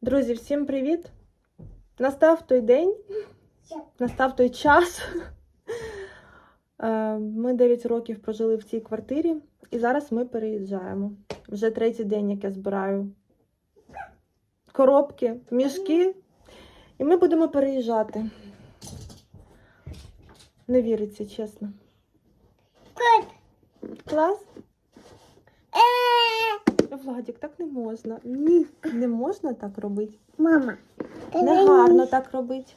Друзі, всім привіт! Настав той день, настав той час. Е, Ми 9 років прожили в цій квартирі, і зараз ми переїжджаємо. Вже третій день, як я збираю коробки, мішки, і ми будемо переїжджати. Не віриться, чесно. Клас? Владик, так не можна. Ні, не можна так робити. Мама, Не гарно так робити.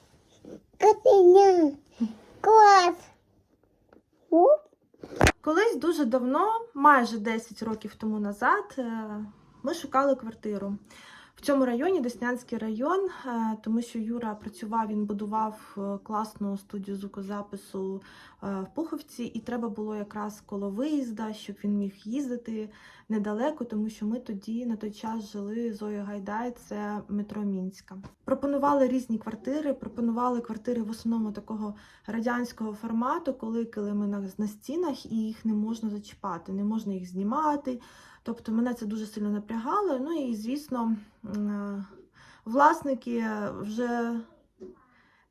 Котеня. Клас. Колись дуже давно, майже 10 років тому назад, е, ми шукали квартиру. В цьому районі Деснянський район, е, тому що Юра працював, він будував е, класну студію звукозапису е, в Пуховці, і треба було якраз коло виїзда, щоб він міг їздити недалеко, тому що ми тоді на той час жили Зоя Гайдай, це метро Мінська. Пропонували різні квартири, пропонували квартири в основному такого радянського формату, коли килими на, на стінах і їх не можна зачіпати, не можна їх знімати. Тобто мене це дуже сильно напрягало. Ну і звісно, е, власники вже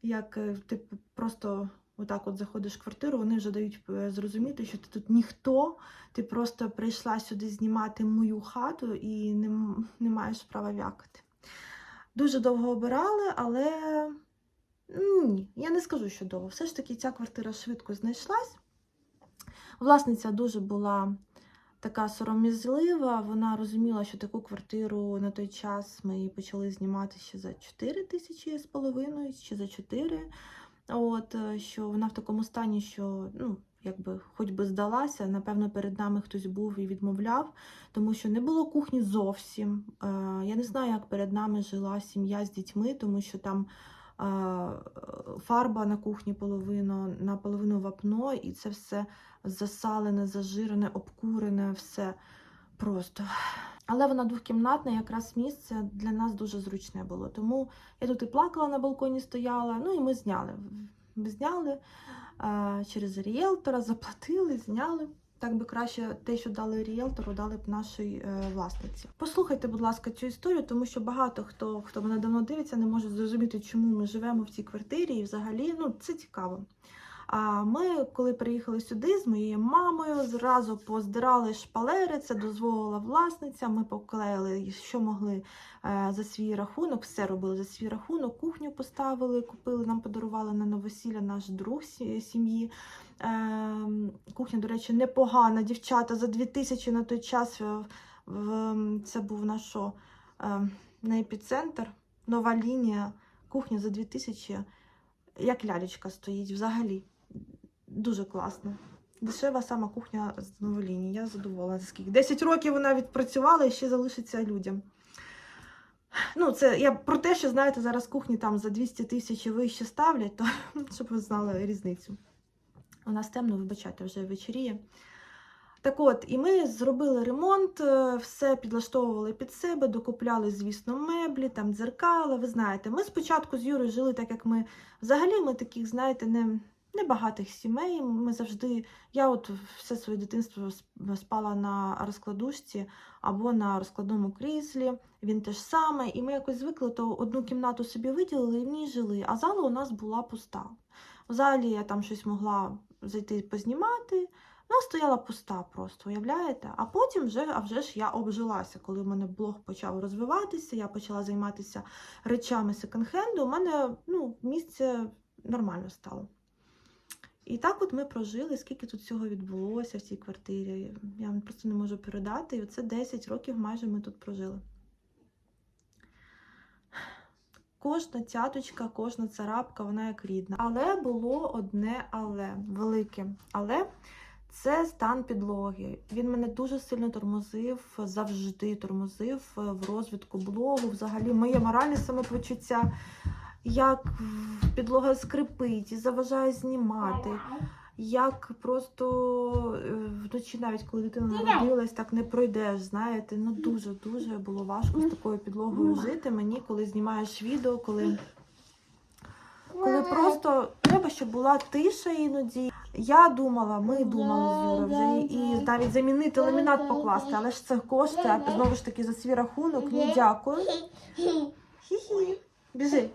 як е, ти просто отак от заходиш в квартиру, вони вже дають е, зрозуміти, що ти тут ніхто, ти просто прийшла сюди знімати мою хату і не, не маєш права вякати. Дуже довго обирали, але ну, ні, я не скажу, що довго. Все ж таки ця квартира швидко знайшлась. Власниця дуже була така сором'язлива. Вона розуміла, що таку квартиру на той час ми її почали знімати ще за 4 тисячі з половиною, чи за 4. От, е, що вона в такому стані, що ну, якби хоч би здалася, напевно, перед нами хтось був і відмовляв, тому що не було кухні зовсім. Е, Я не знаю, як перед нами жила сім'я з дітьми, тому що там е, фарба на кухні половину, наполовину вапно, і це все засалене, зажирене, обкурене, все просто. Але вона двохкімнатна, якраз місце для нас дуже зручне було. Тому я тут і плакала на балконі стояла, ну і ми зняли. Ми зняли через ріелтора, заплатили, зняли. Так би краще те, що дали ріелтору, дали б нашій е, власниці. Послухайте, будь ласка, цю історію, тому що багато хто, хто мене давно дивиться, не може зрозуміти, чому ми живемо в цій квартирі, і взагалі ну, це цікаво. А ми, коли приїхали сюди з моєю мамою, зразу поздирали шпалери, це дозволила власниця. Ми поклеїли, що могли е, за свій рахунок, все робили за свій рахунок, кухню поставили, купили, нам подарували на новосілля наш друг сім'ї. Е, Кухня, до речі, непогана. Дівчата за 2000 на той час в- це був наш що, е, не епіцентр, нова лінія. Кухня за 2000, як лялечка стоїть взагалі. Дуже класно. Дешева сама кухня з новолінії. Я задоволена. Скільки? 10 років вона відпрацювала і ще залишиться людям. Ну, це я про те, що знаєте, зараз кухні там за 200 тисяч і вище ставлять, то щоб ви знали різницю. У нас темно, вибачайте, вже вечоріє. Так от, і ми зробили ремонт, е, все підлаштовували під себе, докупляли, звісно, меблі, там дзеркала. Ви знаєте, ми спочатку з Юрою жили так, як ми взагалі ми таких, знаєте, не, небагатих сімей. Ми завжди, я от все своє дитинство спала на розкладушці або на розкладному кріслі. Він теж саме, і ми якось звикли, то одну кімнату собі виділили і в ній жили, а зала у нас була пуста. В залі я там щось могла зайти познімати. Вона стояла пуста просто, уявляєте? А потім вже, а вже ж я обжилася, коли в мене блог почав розвиватися, я почала займатися речами секонд-хенду, у мене ну, місце нормально стало. І так от ми прожили, скільки тут всього відбулося в цій квартирі. Я вам просто не можу передати. І оце 10 років майже ми тут прожили. Кожна цяточка, кожна царапка, вона як рідна. Але було одне але велике. Але це стан підлоги. Він мене дуже сильно тормозив, завжди тормозив е, в розвитку блогу. Взагалі, моє моральне самопочуття, як підлога скрипить і заважає знімати. Як просто е, вночі, навіть коли дитина народилась, так не пройдеш. Знаєте, ну дуже дуже було важко з такою підлогою жити мені, коли знімаєш відео, коли коли просто треба, щоб була тиша іноді. Я думала, ми думали з Юрою вже і навіть замінити ламінат покласти, але ж це коштує, а знову ж таки за свій рахунок. Ні, дякую. Біжи.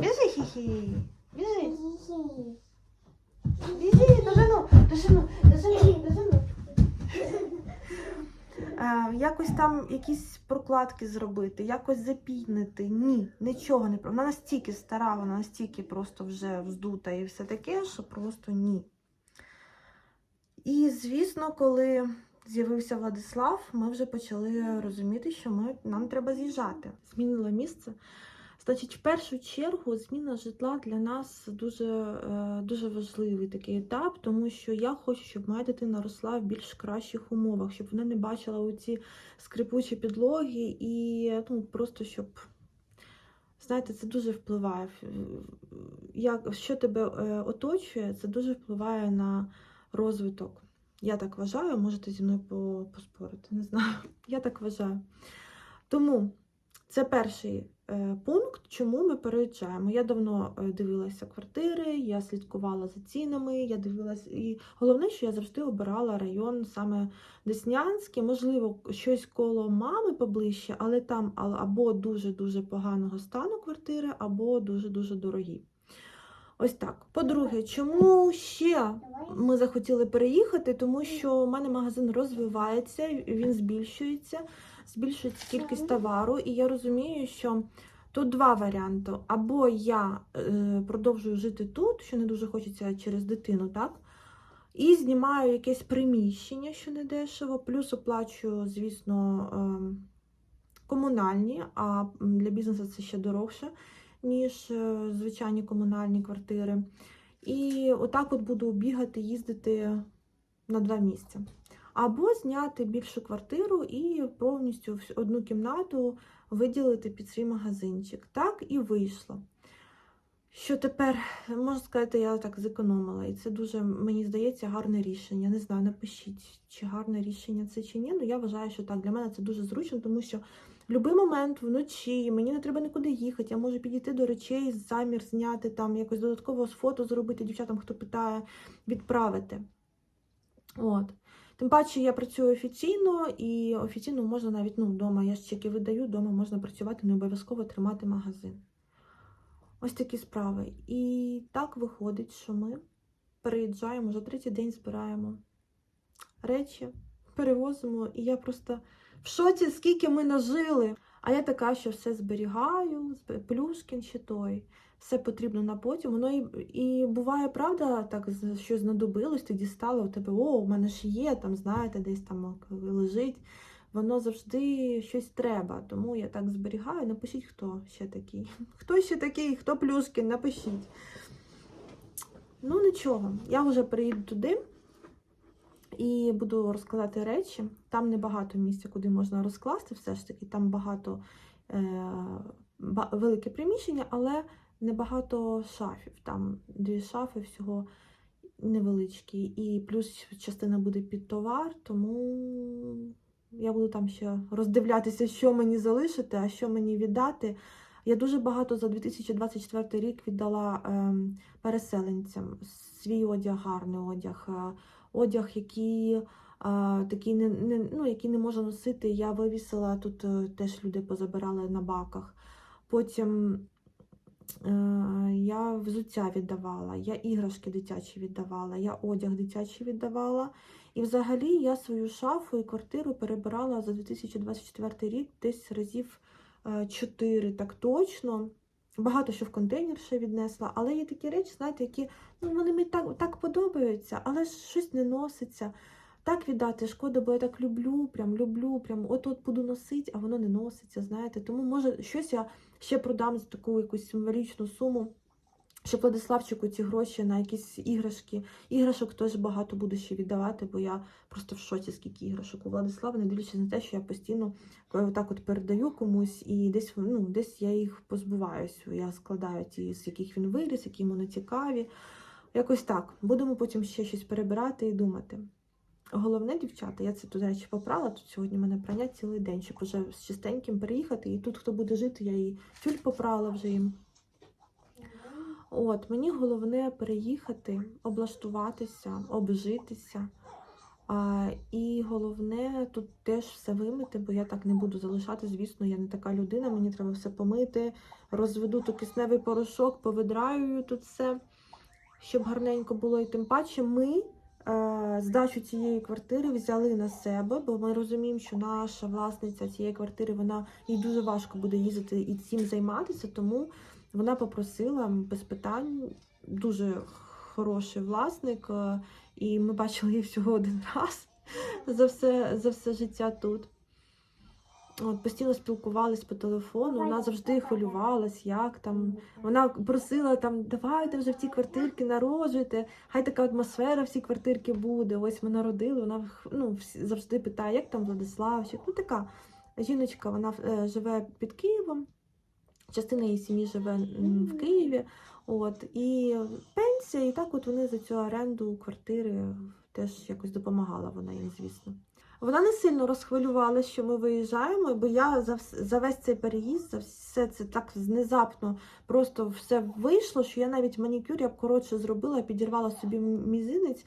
Біжи, хі-хі. Біжи. Біжи, дожену, дожену, дожену, дожену. Е, якось там якісь прокладки зробити, якось запітнити. Ні, нічого не про. Вона настільки стара, вона настільки просто вже вздута і все таке, що просто ні. І, звісно, коли з'явився Владислав, ми вже почали розуміти, що ми, нам треба з'їжджати. Змінила місце. Значить, в першу чергу зміна житла для нас дуже, е, дуже важливий такий етап, тому що я хочу, щоб моя дитина росла в більш кращих умовах, щоб вона не бачила оці скрипучі підлоги і ну, просто щоб. Знаєте, це дуже впливає. Як, що тебе е, оточує, це дуже впливає на розвиток. Я так вважаю, можете зі мною поспорити, не знаю. Я так вважаю. Тому це перший пункт, чому ми переїжджаємо. Я давно е, дивилася квартири, я слідкувала за цінами, я дивилася. І головне, що я завжди обирала район саме Деснянський, можливо, щось коло мами поближче, але там або дуже-дуже поганого стану квартири, або дуже-дуже дорогі. Ось так. По-друге, чому ще ми захотіли переїхати? Тому що у мене магазин розвивається, він збільшується, збільшується кількість товару, і я розумію, що тут два варіанти: або я е, продовжую жити тут, що не дуже хочеться через дитину, так? І знімаю якесь приміщення, що не дешево, плюс оплачую, звісно, ем, комунальні, а для бізнесу це ще дорожче, ніж е, звичайні комунальні квартири. І отак от буду бігати, їздити на два місця. Або зняти більшу квартиру і повністю одну кімнату виділити під свій магазинчик. Так і вийшло. Що тепер, можна сказати, я так зекономила. І це дуже, мені здається, гарне рішення. Не знаю, напишіть, чи гарне рішення це чи ні. Ну я вважаю, що так. Для мене це дуже зручно, тому що в будь-який момент вночі мені не треба нікуди їхати. Я можу підійти до речей, замір зняти, там якось додатково з фото зробити дівчатам, хто питає, відправити. От. Тим паче я працюю офіційно, і офіційно можна навіть ну, вдома, я ж чеки видаю, вдома можна працювати, не обов'язково тримати магазин. Ось такі справи. І так виходить, що ми переїжджаємо, вже третій день збираємо речі, перевозимо, і я просто в шоці, скільки ми нажили. А я така, що все зберігаю, плюшкін чи той. Все потрібно на потім. Воно і, і буває, правда, так, що знадобилось, ти дістала у тебе, о, у мене ж є, там, знаєте, десь там лежить. Воно завжди щось треба. Тому я так зберігаю. Напишіть, хто ще такий. Хто ще такий, хто плюшкін, напишіть. Ну, нічого, я вже приїду туди і буду розкладати речі. Там небагато місця, куди можна розкласти, все ж таки, там багато е, велике приміщення, але небагато шафів. Там дві шафи всього невеличкі. І плюс частина буде під товар, тому я буду там ще роздивлятися, що мені залишити, а що мені віддати. Я дуже багато за 2024 рік віддала ем, переселенцям свій одяг, гарний одяг, е, одяг, який, а, такий не, не, ну, який не можна носити. Я вивісила тут е, теж люди позабирали на баках. Потім е, я взуття віддавала, я іграшки дитячі віддавала, я одяг дитячий віддавала. І взагалі я свою шафу і квартиру перебирала за 2024 рік десь разів 4, так точно. Багато що в контейнер ще віднесла, але є такі речі, знаєте, які ну, вони мені так, так подобаються, але щось не носиться. Так віддати шкода, бо я так люблю, прям люблю, прям от-от буду носити, а воно не носиться, знаєте. Тому, може, щось я ще продам за таку якусь символічну суму, щоб Владиславчику ці гроші на якісь іграшки. Іграшок теж багато буду ще віддавати, бо я просто в шоці, скільки іграшок у Владислава, не дивлячись на те, що я постійно е, так от передаю комусь, і десь, ну, десь я їх позбуваюсь. Я складаю ті, з яких він виріс, які йому не цікаві. Якось так. Будемо потім ще щось перебирати і думати. Головне, дівчата, я це до речі, попрала. Тут сьогодні в мене прання цілий день, щоб уже з чистеньким переїхати. І тут, хто буде жити, я її тюль попрала вже їм. От, мені головне переїхати, облаштуватися, обжитися. А, і головне тут теж все вимити, бо я так не буду залишати. Звісно, я не така людина, мені треба все помити, розведу тут кисневий порошок, повидраюю тут все, щоб гарненько було. І тим паче ми здачу цієї квартири взяли на себе, бо ми розуміємо, що наша власниця цієї квартири вона їй дуже важко буде їздити і цим займатися, тому вона попросила без питань дуже хороший власник. е, і ми бачили її всього один раз за все, за все життя тут. От, постійно спілкувались по телефону, вона завжди хвилювалась, як там. Вона просила там, давайте вже в ці квартирки народжуйте, хай така атмосфера в цій квартирки буде. Ось ми народили. Вона ну, завжди питає, як там Владиславчик. Ну така жіночка, вона е, живе під Києвом. Частина її сім'ї живе в Києві. От, і пенсія, і так от вони за цю оренду квартири теж якось допомагала вона їм, звісно. Вона не сильно розхвилювалася, що ми виїжджаємо, бо я за, за весь цей переїзд, за все це так внезапно просто все вийшло, що я навіть манікюр я б коротше зробила, підірвала собі мізинець.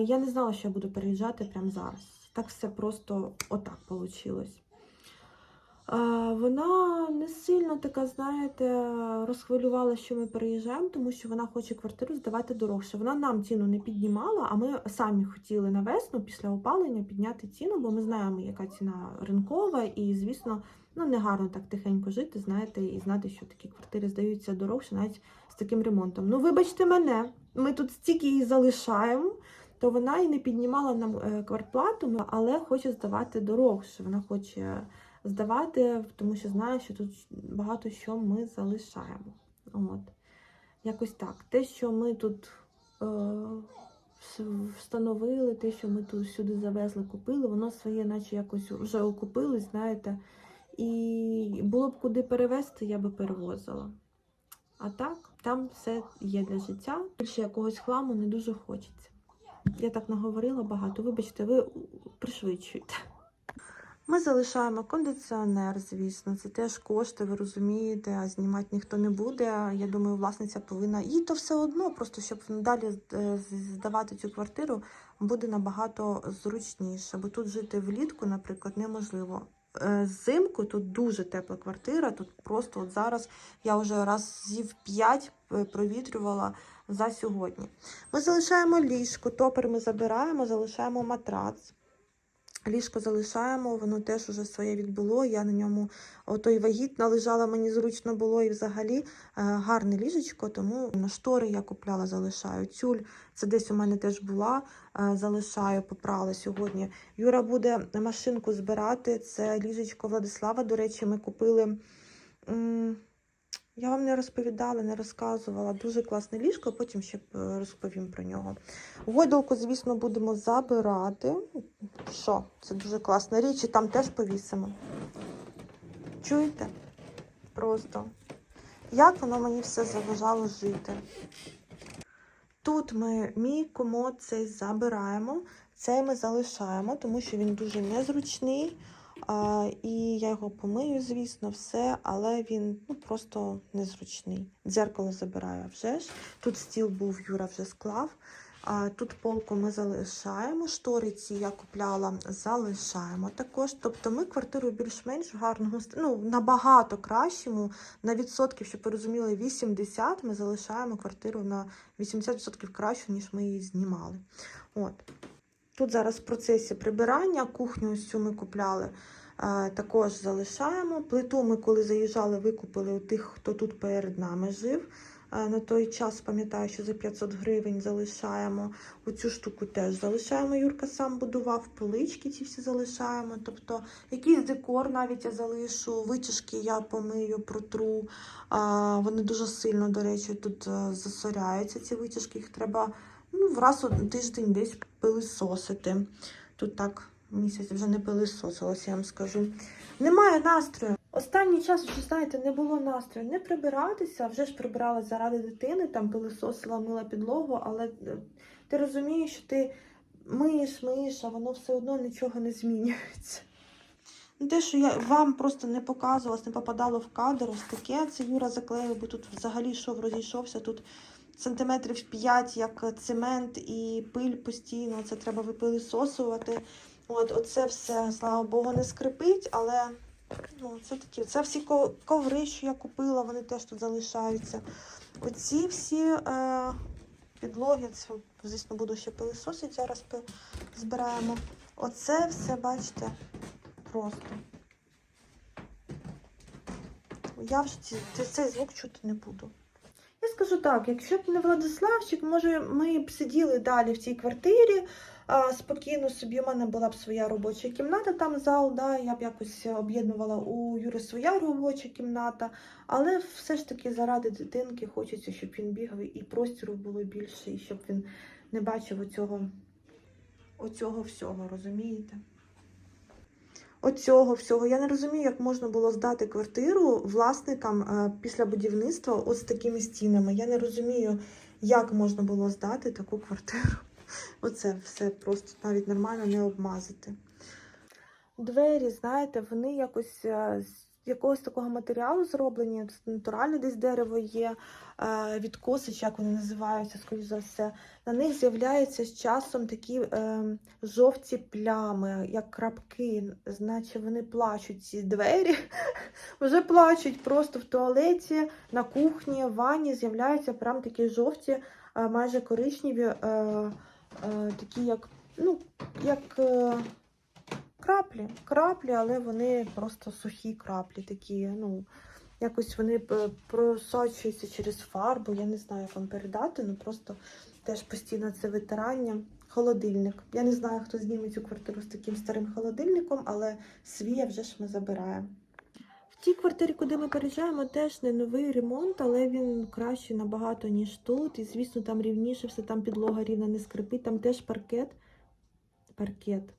Я не знала, що я буду переїжджати прямо зараз. Так все просто отак вийшло. Вона не сильно така, знаєте, розхвилювала, що ми переїжджаємо, тому що вона хоче квартиру здавати дорожче. Вона нам ціну не піднімала, а ми самі хотіли на весну після опалення підняти ціну, бо ми знаємо, яка ціна ринкова, і, звісно, ну не гарно так тихенько жити, знаєте, і знати, що такі квартири здаються дорожче, навіть з таким ремонтом. Ну, вибачте мене, ми тут стільки її залишаємо. То вона і не піднімала нам е, квартплату, але хоче здавати дорожче. Вона хоче здавати, тому що знає, що тут багато що ми залишаємо. От. Якось так. Те, що ми тут е, встановили, те, що ми тут сюди завезли, купили, воно своє, наче якось вже окупили, знаєте. І було б куди перевезти, я би перевозила. А так, там все є для життя. Більше якогось хламу не дуже хочеться. Я так наговорила багато. Вибачте, ви пришвидшуєте. Ми залишаємо кондиціонер, звісно, це теж кошти, ви розумієте, а знімати ніхто не буде. Я думаю, власниця повинна. Їй то все одно, просто щоб далі е, здавати цю квартиру, буде набагато зручніше. Бо тут жити влітку, наприклад, неможливо. Е, Зимку тут дуже тепла квартира. Тут просто от зараз я вже разів 5 провітрювала за сьогодні. Ми залишаємо ліжко, топер ми забираємо, залишаємо матрац. Ліжко залишаємо, воно теж уже своє відбуло. Я на ньому отой вагітна лежала, мені зручно було і взагалі е, гарне ліжечко, тому на штори я купляла, залишаю. Тюль це десь у мене теж була, е, залишаю, попрала сьогодні. Юра буде машинку збирати. Це ліжечко Владислава. До речі, ми купили. Я вам не розповідала, не розказувала. Дуже класне ліжко, потім ще е, розповім про нього. Гойдалку, звісно, будемо забирати. Що? Це дуже класна річ, і там теж повісимо. Чуєте? Просто. Як воно мені все заважало жити. Тут ми мій комод цей забираємо, цей ми залишаємо, тому що він дуже незручний. І я його помию, звісно, все, але він ну, просто незручний. Дзеркало забираю вже ж. Тут стіл був, Юра вже склав. Тут полку ми залишаємо. Штори ці я купляла, залишаємо також. Тобто ми квартиру більш-менш в гарному ну, набагато кращому, на відсотків, щоб ви розуміли, 80 ми залишаємо квартиру на 80% кращу, ніж ми її знімали. От. Тут зараз в процесі прибирання, кухню ось цю ми купляли. е, Також залишаємо. Плиту ми, коли заїжджали, викупили у тих, хто тут перед нами жив. Е, На той час пам'ятаю, що за 500 гривень залишаємо. Оцю штуку теж залишаємо. Юрка сам будував, полички ці всі залишаємо. Тобто якийсь декор навіть я залишу, витяжки я помию, протру. А, Вони дуже сильно, до речі, тут е, засоряються ці витяжки. Їх треба ну, раз у тиждень десь пилисосити. Тут так місяць вже не пилисосилася, я вам скажу. Немає настрою. Останній час, вже знаєте, не було настрою не прибиратися, вже ж прибирала заради дитини, там пилисосила, мила підлогу, але е, ти розумієш, що ти миєш, миєш, а воно все одно нічого не змінюється. Ну, Те, що я вам просто не показувалось, не попадало в кадр, ось таке. Це Юра заклеїв, бо тут взагалі йшов, розійшовся. Тут сантиметрів 5, як цемент і пиль постійно. Це треба випилисосувати. От, оце все, слава Богу, не скрипить, але ну, це такі. Це всі коври, що я купила, вони теж тут залишаються. Оці всі е, підлоги, це, звісно, буду ще пилисосити, зараз збираємо. Оце все, бачите, просто. Я вже цей звук чути не буду. Я скажу так, якщо б не Владиславчик, може ми б сиділи далі в цій квартирі, спокійно собі у мене була б своя робоча кімната, там зал, да, я б якось об'єднувала у Юри своя робоча кімната, але все ж таки заради дитинки хочеться, щоб він бігав і простіру було більше, і щоб він не бачив оцього, оцього всього, розумієте? Оцього всього. Я не розумію, як можна було здати квартиру власникам е, після будівництва от з такими стінами. Я не розумію, як можна було здати таку квартиру. Оце все просто навіть нормально не обмазати. Двері, знаєте, вони якось е, якогось такого матеріалу зроблені, натуральне десь дерево є, е, відкоси, як вони називаються, скоріш за все. На них з'являються з часом такі е, жовті плями, як крапки, значить вони плачуть ці двері, вже плачуть просто в туалеті, на кухні, в ванні з'являються прям такі жовті, е, майже коричневі, такі як, ну, як краплі, краплі, але вони просто сухі краплі, такі, ну, якось вони е, просочуються через фарбу, я не знаю, як вам передати, ну просто теж постійно це витирання. Холодильник. Я не знаю, хто зніме цю квартиру з таким старим холодильником, але свій вже ж ми забираємо. В тій квартирі, куди ми переїжджаємо, теж не новий ремонт, але він кращий набагато, ніж тут. І, звісно, там рівніше, все там підлога рівна не скрипить, там теж паркет. Паркет.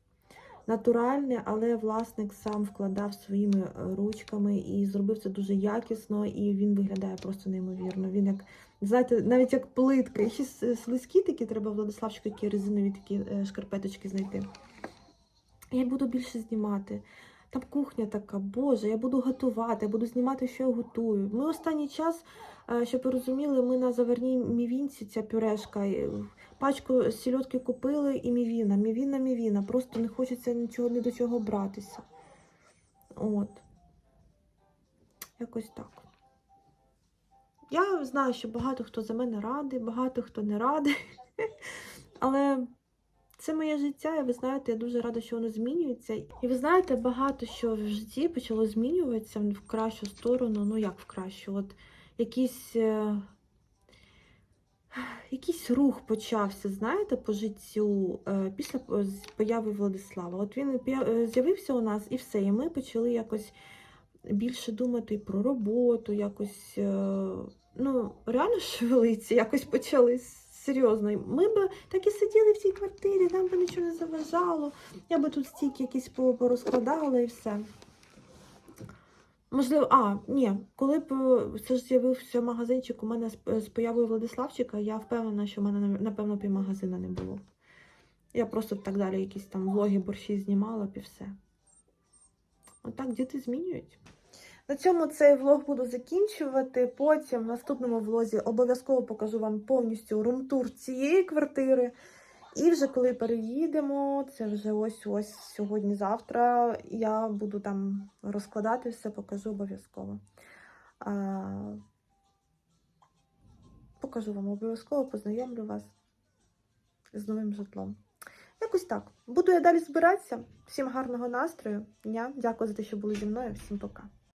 Натуральний, але власник сам вкладав своїми е, ручками і зробив це дуже якісно, і він виглядає просто неймовірно. Він як, знаєте, навіть як плитка. І ще слизькі такі, треба Владиславчику які резинові такі е, шкарпеточки знайти. Я буду більше знімати. Там кухня така, боже, я буду готувати, я буду знімати, що я готую. Ми останній час, е, щоб ви розуміли, ми на заварній мівінці ця пюрешка. е, Пачку сільотки купили і мівіна. Мівіна, мівіна. Просто не хочеться нічого ні до чого братися. От. Якось так. Я знаю, що багато хто за мене радий, багато хто не радий. Але це моє життя, і ви знаєте, я дуже рада, що воно змінюється. І ви знаєте, багато що в житті почало змінюватися в кращу сторону. Ну як в кращу? От якісь. е, Якийсь рух почався, знаєте, по життю е, після появи Владислава. От він е, з'явився у нас і все. І ми почали якось більше думати про роботу, якось ну, реально шевелиться, якось почали серйозно. Ми б так і сиділи в цій квартирі, нам би нічого не заважало. Я би тут стільки якісь порозкладала і все. Можливо, а, ні, коли б е, це ж з'явився магазинчик у мене з, з появою Владиславчика, я впевнена, що в мене напевно півмагазина не було. Я просто б так далі якісь там влоги борщі знімала б і все. Отак діти змінюють. На цьому цей влог буду закінчувати. Потім в наступному влозі обов'язково покажу вам повністю румтур цієї квартири. І вже коли переїдемо, це вже ось ось сьогодні-завтра, я буду там розкладати все, покажу обов'язково. Покажу вам обов'язково, познайомлю вас з новим житлом. Якось так. Буду я далі збиратися. Всім гарного настрою, дня. Дякую за те, що були зі мною. Всім пока.